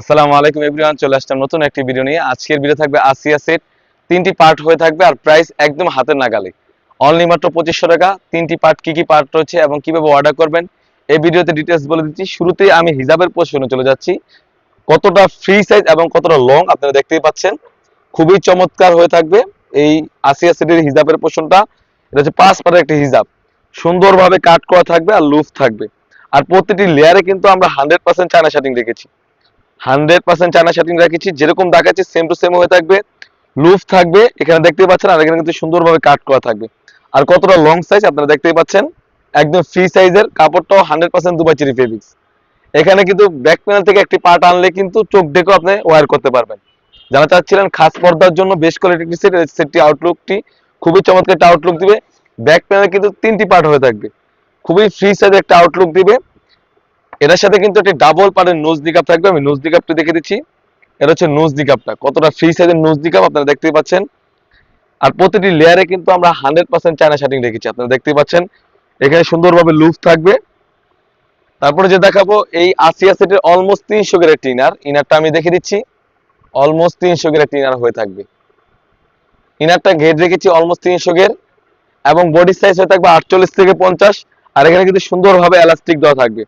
আসসালামু আলাইকুম এভরিওয়ান, চলে আসলাম নতুন একটি ভিডিও নিয়ে। আজকের ভিডিও থাকবে আসিয়া সেট তিনটি পার্ট হয়ে থাকবে আর প্রাইস একদম হাতের নাগালে। অনলি মাত্র পঁচিশশো টাকা, তিনটি পার্ট কি কি পার্ট রয়েছে এবং কীভাবে অর্ডার করবেন, এই ভিডিওতে ডিটেলস বলে দিচ্ছি। শুরুতেই আমি হিজাবের পোর্শনে চলে যাচ্ছি। কতটা ফ্রি সাইজ এবং কতটা লং আপনারা দেখতেই পাচ্ছেন। খুবই চমৎকার হয়ে থাকবে এই আসিয়া সেটের হিজাবের পোর্শনটা এটা হচ্ছে পাঁচ পাটের একটি হিজাব। সুন্দরভাবে কাট করা থাকবে আর লুফ থাকবে। আর প্রতিটি লেয়ারে কিন্তু আমরা হান্ড্রেড পার্সেন্ট চায়না শাটিং রেখেছি হান্ড্রেড পার্সেন্ট চায়না শাটিং রেখেছি যেরকম দেখাচ্ছি সেম টু সেম হয়ে থাকবে। লুফ থাকবে, এখানে দেখতে পাচ্ছেন, আর এখানে কিন্তু সুন্দরভাবে কাট করা থাকবে। আর কতটা লং সাইজ আপনারা দেখতেই পাচ্ছেন, একদম ফ্রি সাইজের কাপড়টাও hundred percent Dubai cherry fabrics এখানে কিন্তু ব্যাক প্যানেল থেকে একটি পার্ট আনলে কিন্তু চোখ ডেকেও আপনি ওয়ার করতে পারবেন। যারা চাচ্ছিলেন খাস পর্দার জন্য বেশ কোয়ালিটি সেট সেটটি আউটলুকটি খুবই চমৎকার একটা আউটলুক দিবে। ব্যাক প্যানেল কিন্তু তিনটি পার্ট হয়ে থাকবে। খুবই ফ্রি সাইজের একটা আউটলুক দিবে। এটার সাথে কিন্তু একটি ডাবল পার্টের নোজ দিকাপ থাকবে, আমি নোজ দিকাপটি দেখে দিচ্ছি। এটা হচ্ছে নোজ দিকাপটা কতটা ফ্রি সাইজের নোজ দিকাপ আপনারা দেখতেই পাচ্ছেন। আর প্রতিটি লেয়ারে কিন্তু আমরা হান্ড্রেড পার্সেন্ট চায়না শাটিং রেখেছি। আপনারা দেখতেই পাচ্ছেন, এখানে সুন্দরভাবে লুফ থাকবে। তারপরে যে দেখাবো, এই আসিয়া সেটের অলমোস্ট তিনশো গ্রেড ইনার ইনারটা আমি দেখে দিচ্ছি। অলমোস্ট তিনশো গ্রেড ইনার হয়ে থাকবে। ইনারটা ঘের রেখেছি অলমোস্ট তিনশো গের এবং বডি সাইজ হয়ে থাকবে আটচল্লিশ থেকে পঞ্চাশ। আর এখানে কিন্তু সুন্দরভাবে এলাস্টিক দেওয়া থাকবে।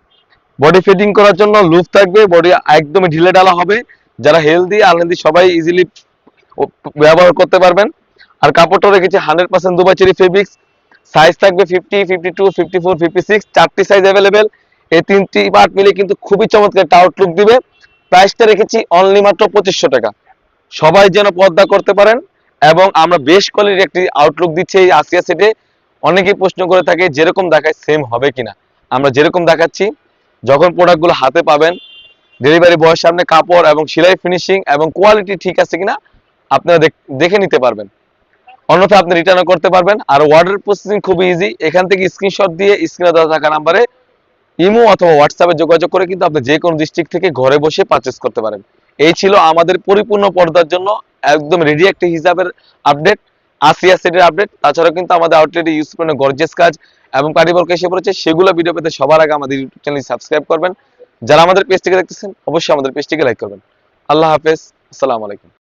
বডি ফিটিং করার জন্য লুপ থাকবে বডি একদমই ঢিলে ডালা হবে। যারা হেলদি আনহেলদি সবাই ইজিলি ব্যবহার করতে পারবেন। আর কাপড়টা রেখেছি hundred percent Dubai cherry fabrics size থাকবে fifty fifty two fifty four fifty six চারটি সাইজ অ্যাভেলেবেল এই তিনটি পার্ট মিলে কিন্তু খুবই চমৎকার একটা আউটলুক দিবে। প্রাইসটা রেখেছি অনলি মাত্র পঁচিশশো টাকা। সবাই যেন পর্দা করতে পারেন এবং আমরা বেশ কোয়ালিটির একটি আউটলুক দিচ্ছি এই আসিয়া সেটে অনেকেই প্রশ্ন করে থাকে, যেরকম দেখায় সেম হবে কিনা? আমরা যেরকম দেখাচ্ছি যখন প্রোডাক্টগুলো হাতে পাবেন ডেলিভারি বয়ের সামনে কাপড় এবং সেলাই ফিনিশিং এবং কোয়ালিটি ঠিক আছে কিনা, আপনারা দেখে নিতে পারবেন। অন্যথা আপনি রিটার্নও করতে পারবেন। আর অর্ডার প্রসেসিং খুবই ইজি এখান থেকে স্ক্রিনশট দিয়ে স্ক্রিনে দেওয়া থাকা নাম্বারে ইমো অথবা হোয়াটসঅ্যাপে যোগাযোগ করে কিন্তু আপনি যে কোনো ডিস্ট্রিক্ট থেকে ঘরে বসে পারচেস করতে পারেন। এই ছিল আমাদের পরিপূর্ণ পর্দার জন্য একদম রেডি একটা হিসাবের আপডেট আসিয়া সেটের আপডেট তাছাড়াও কিন্তু আমাদের আউটলেটে ইউজ করেন গর্জেস কাজ এবং কারিবর্ক এসে পড়েছে, সেগুলো ভিডিও পেতে সবার আগে আমাদের ইউটিউব চ্যানেল সাবস্ক্রাইব করবেন। যারা আমাদের পেজটিকে দেখতেছেন, অবশ্যই আমাদের পেজটিকে লাইক করবেন। আল্লাহ হাফেজ, আসসালামু আলাইকুম।